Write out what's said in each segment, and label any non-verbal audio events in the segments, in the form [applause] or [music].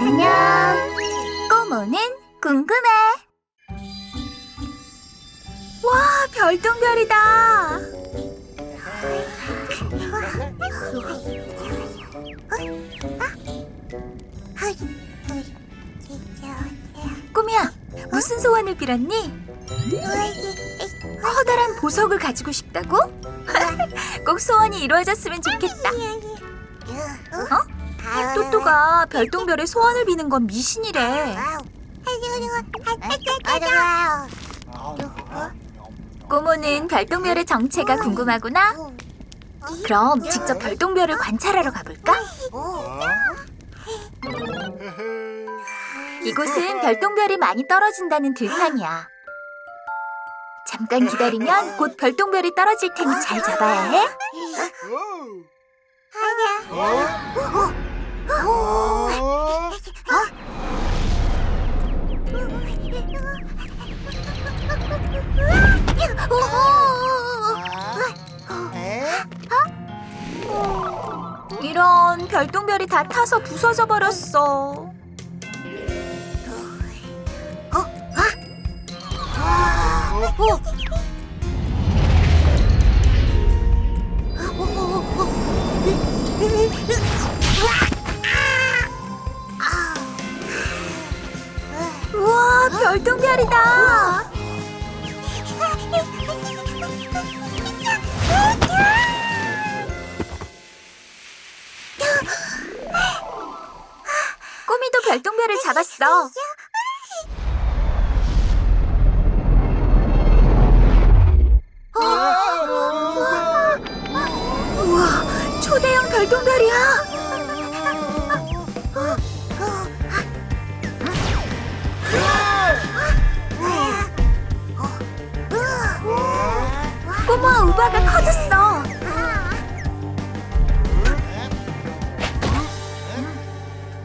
안녕. 꼬모는 궁금해. 와, 별똥별이다. 꼬미야, 무슨 소원을 빌었니? 커다란 보석을 가지고 싶다고? 꼭 소원이 이루어졌으면 좋겠다. 어? 또또가 별똥별의 소원을 비는 건 미신이래. 꼬모는 별똥별의 정체가 궁금하구나. 그럼 직접 별똥별을 관찰하러 가볼까? 이곳은 별똥별이 많이 떨어진다는 들판이야. 잠깐 기다리면 곧 별똥별이 떨어질 테니 잘 잡아야 해. 이런 별똥별이 다 타서 부서져 버렸어. 우와, 별똥별이다. 꼬미도 별똥별을 잡았어. 별똥별이야. 꼬마 우바가 커졌어.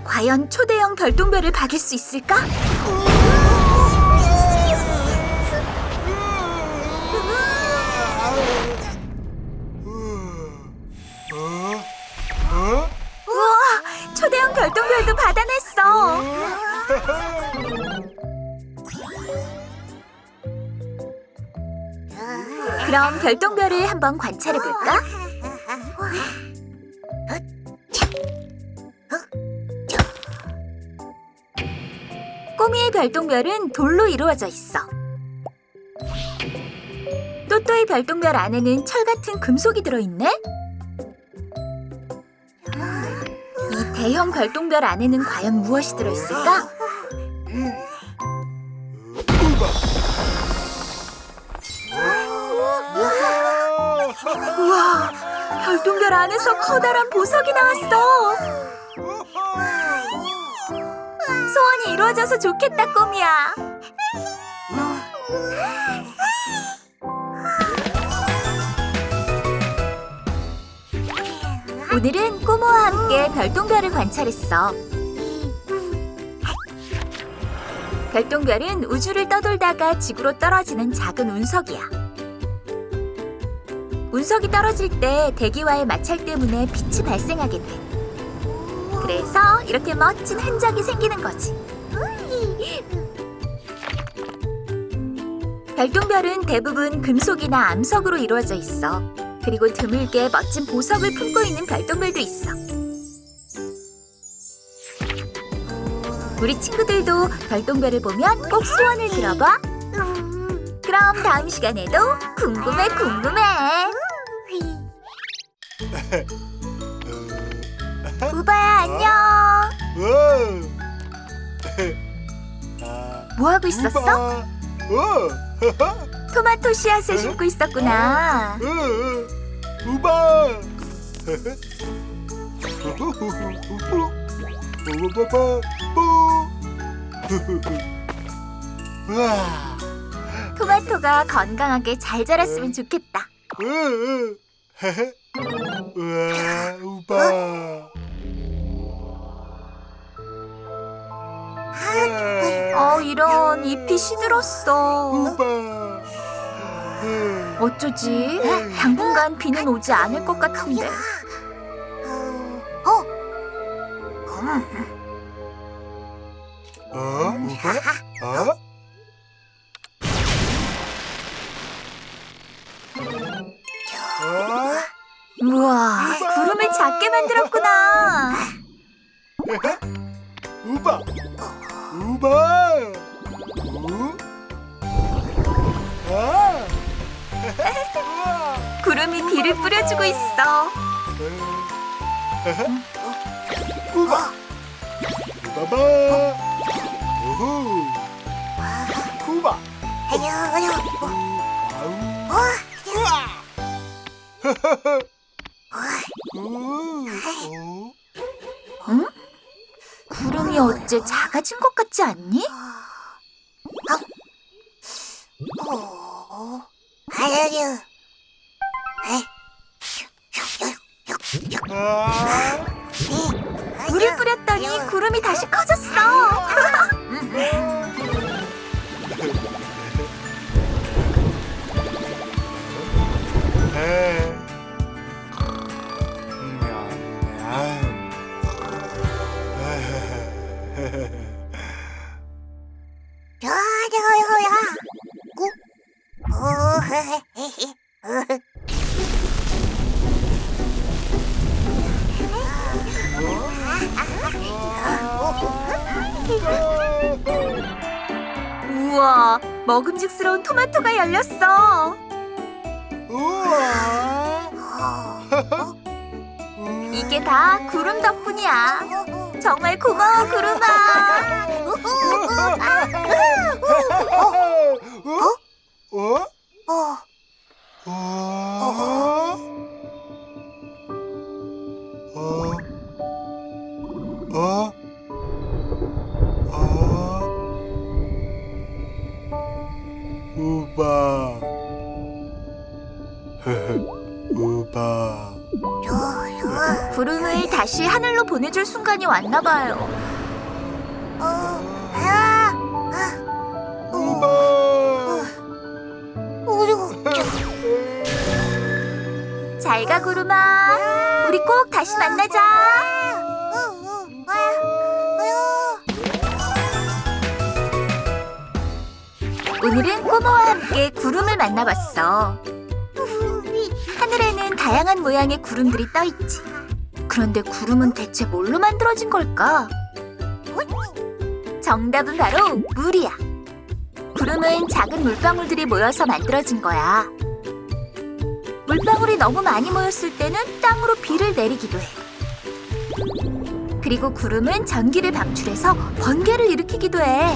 과연 초대형 별똥별을 박일 수 있을까? 그럼 별똥별을 한번 관찰해 볼까? 꼬미의 별똥별은 돌로 이루어져 있어. 또또의 별똥별 안에는 철 같은 금속이 들어있네. 이 대형 별똥별 안에는 과연 무엇이 들어있을까? 별똥별 안에서 커다란 보석이 나왔어. 소원이 이루어져서 좋겠다, 꼬미야. 오늘은 꼬모와 함께 별똥별을 관찰했어. 별똥별은 우주를 떠돌다가 지구로 떨어지는 작은 운석이야. 운석이 떨어질 때 대기와의 마찰 때문에 빛이 발생하게 돼. 그래서 이렇게 멋진 흔적이 생기는 거지. 별똥별은 대부분 금속이나 암석으로 이루어져 있어. 그리고 드물게 멋진 보석을 품고 있는 별똥별도 있어. 우리 친구들도 별똥별을 보면 꼭 소원을 들어봐. 그럼 다음 시간에도 궁금해 궁금해. 우바야 안녕. 뭐 하고 있었어? 토마토 씨앗을 심고 있었구나. 우바. [laughs] 우와. 토마토가 건강하게 잘 자랐으면 좋겠다. 우와, 우바. 어 이런 잎이 시들었어. 우바. 음. 어쩌지? 당분간 비는 오지 않을 것 같은데. 어? 어? 우바? 작게 만들었구나. [laughs] 우바! 우바! 우? 아! 우와! [laughs] 구름이 비를 뿌려주고 있어. [laughs] 우바! 우바바! 우후! 우바! 아우! 우! 어? 구름이 어째 작아진 것 같지 않니? 아! 물을 뿌렸더니 구름이 다시 커졌어. 에. 우와, 먹음직스러운 토마토가 열렸어. 우와! [laughs] 이게 다 구름 덕분이야. 정말 고마워, 구름아. 어? 어? 어? 어? 어? 어? 우바 구름을 다시 하늘로 보내줄 순간이 왔나 봐요. 우바 잘 가, 구름아. 우리 꼭 다시 만나자. 오늘은 꼬마와 함께 구름을 만나봤어. 하늘에는 다양한 모양의 구름들이 떠 있지. 그런데 구름은 대체 뭘로 만들어진 걸까? 정답은 바로 물이야. 구름은 작은 물방울들이 모여서 만들어진 거야. 물방울이 너무 많이 모였을 때는 땅으로 비를 내리기도 해. 그리고 구름은 전기를 방출해서 번개를 일으키기도 해.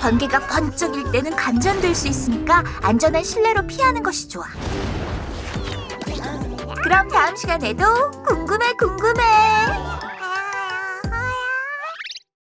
번개가 번쩍일 때는 감전될 수 있으니까 안전한 실내로 피하는 것이 좋아. 그럼 다음 시간에도 궁금해 궁금해.